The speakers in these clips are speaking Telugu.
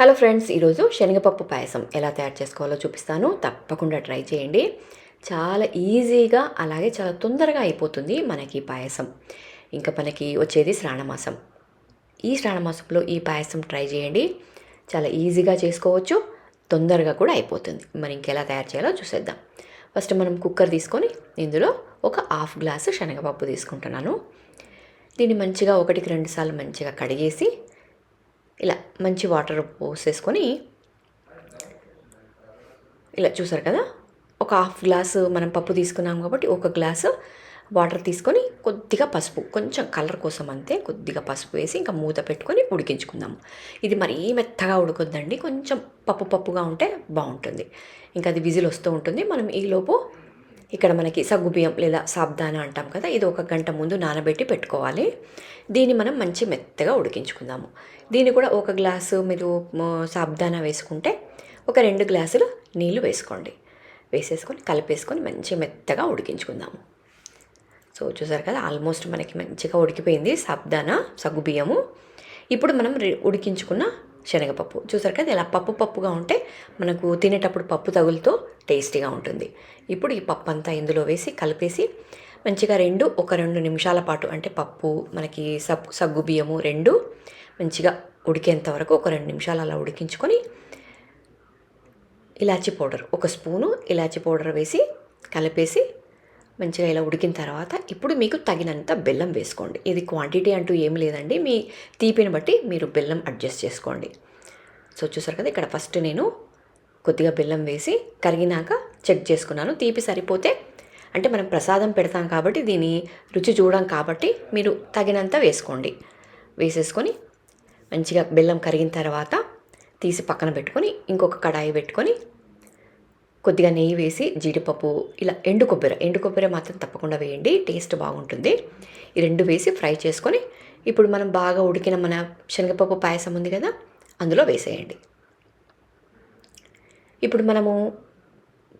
హలో ఫ్రెండ్స్ ఈరోజు శనగపప్పు పాయసం ఎలా తయారు చేసుకోవాలో చూపిస్తాను. తప్పకుండా ట్రై చేయండి. చాలా ఈజీగా అలాగే చాలా తొందరగా అయిపోతుంది మనకి ఈ పాయసం. ఇంకా మనకి వచ్చేది శ్రావణమాసం ఈ శ్రావణమాసంలో ఈ పాయసం ట్రై చేయండి. చాలా ఈజీగా చేసుకోవచ్చు. తొందరగా కూడా అయిపోతుంది. మరి ఇంకెలా తయారు చేయాలో చూసేద్దాం. ఫస్ట్ మనం కుక్కర్ తీసుకొని ఇందులో ఒక హాఫ్ గ్లాసు శనగపప్పు తీసుకుంటున్నాను. దీన్ని మంచిగా ఒకటికి రెండు సార్లు మంచిగా కడిగేసి ఇలా మంచి వాటర్ పోసేసుకొని ఇలా చూసారు కదా? ఒక హాఫ్ గ్లాసు మనం పప్పు తీసుకున్నాం కాబట్టి ఒక గ్లాసు వాటర్ తీసుకొని కొద్దిగా పసుపు కొంచెం కలర్ కోసం అంతే కొద్దిగా పసుపు వేసి ఇంకా మూత పెట్టుకొని ఉడికించుకుందాము ఇది మరీ మెత్తగా ఉడకొద్దండి కొంచెం పప్పు పప్పుగా ఉంటే బాగుంటుంది. ఇంకా అది విజిల్ వస్తూ ఉంటుంది. మనం ఈలోపు ఇక్కడ మనకి సగ్గుబియ్యం లేదా సాబ్దానా అంటాం కదా ఇది ఒక గంట ముందు నానబెట్టి పెట్టుకోవాలి. దీన్ని మనం మంచి మెత్తగా ఉడికించుకుందాము. దీన్ని కూడా ఒక గ్లాసు మీరు సాబ్దాన వేసుకుంటే ఒక రెండు గ్లాసులు నీళ్ళు వేసుకోండి. వేసేసుకొని కలిపేసుకొని మంచి మెత్తగా ఉడికించుకుందాము. సో చూసారు కదా ఆల్మోస్ట్ మనకి మంచిగా ఉడికిపోయింది సాబ్దానా సగ్గుబియ్యము ఇప్పుడు మనం ఉడికించుకున్న శనగపప్పు. చూసారు కదా ఇలా పప్పు పప్పుగా ఉంటే మనకు తినేటప్పుడు పప్పు తగులుతో టేస్టీగా ఉంటుంది. ఇప్పుడు ఈ పప్పు అంతా ఇందులో వేసి కలిపేసి మంచిగా రెండు ఒక రెండు నిమిషాల పాటు అంటే పప్పు మనకి సగ్గు సగ్గు బియ్యము రెండు మంచిగా ఉడికేంత వరకు ఒక రెండు నిమిషాలు అలా ఉడికించుకొని ఇలాచీ పౌడర్ ఒక స్పూను ఇలాచీ పౌడర్ వేసి కలిపేసి మంచిగా ఇలా ఉడికిన తర్వాత ఇప్పుడు మీకు తగినంత బెల్లం వేసుకోండి. ఇది క్వాంటిటీ అంటూ ఏం లేదండి. మీ తీపిని బట్టి మీరు బెల్లం అడ్జస్ట్ చేసుకోండి. సో చూసారు కదా ఇక్కడ ఫస్ట్ నేను కొద్దిగా బెల్లం వేసి కరిగినాక చెక్ చేసుకున్నాను. తీపి సరిపోతే అంటే మనం ప్రసాదం పెడతాం కాబట్టి దీని రుచి చూడడం కాబట్టి మీరు తగినంత వేసుకోండి. వేసేసుకొని మంచిగా బెల్లం కరిగిన తర్వాత తీసి పక్కన పెట్టుకొని ఇంకొక కడాయి పెట్టుకొని కొద్దిగా నెయ్యి వేసి జీడిపప్పు ఇలా ఎండు కొబ్బరి ఎండు కొబ్బరి మాత్రం తప్పకుండా వేయండి టేస్ట్ బాగుంటుంది. ఈ రెండు వేసి ఫ్రై చేసుకొని ఇప్పుడు మనం బాగా ఉడికిన మన శనగపప్పు పాయసం ఉంది కదా అందులో వేసేయండి. ఇప్పుడు మనము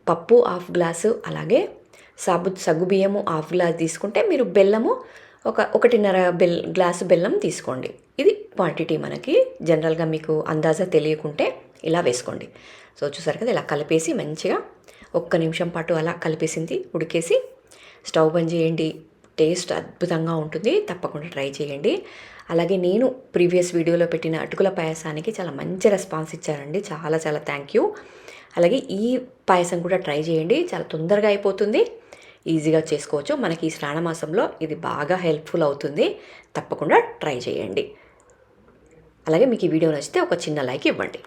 పప్పు హాఫ్ గ్లాసు అలాగే సాబు సగ్గు బియ్యము హాఫ్ గ్లాస్ తీసుకుంటే మీరు బెల్లము ఒక ఒకటిన్నర బెల్ గ్లాసు బెల్లం తీసుకోండి. ఇది క్వాంటిటీ మనకి. జనరల్గా మీకు అందాజా తెలియకుంటే ఇలా వేసుకోండి. సో చూసారు కదా ఇలా కలిపేసి మంచిగా ఒక్క నిమిషం పాటు అలా కలిపేసింది ఉడికేసి స్టవ్ బంద్ చేయండి. టేస్ట్ అద్భుతంగా ఉంటుంది. తప్పకుండా ట్రై చేయండి. అలాగే నేను ప్రీవియస్ వీడియోలో పెట్టిన అటుకుల పాయసానికి చాలా మంచి రెస్పాన్స్ ఇచ్చారండి. చాలా చాలా థ్యాంక్ యూ. అలాగే ఈ పాయసం కూడా ట్రై చేయండి. చాలా తొందరగా అయిపోతుంది. ఈజీగా చేసుకోవచ్చు. మనకి ఈ శ్రావణమాసంలో ఇది బాగా హెల్ప్ఫుల్ అవుతుంది. తప్పకుండా ట్రై చేయండి. అలాగే మీకు ఈ వీడియో నచ్చితే ఒక చిన్న లైక్ ఇవ్వండి.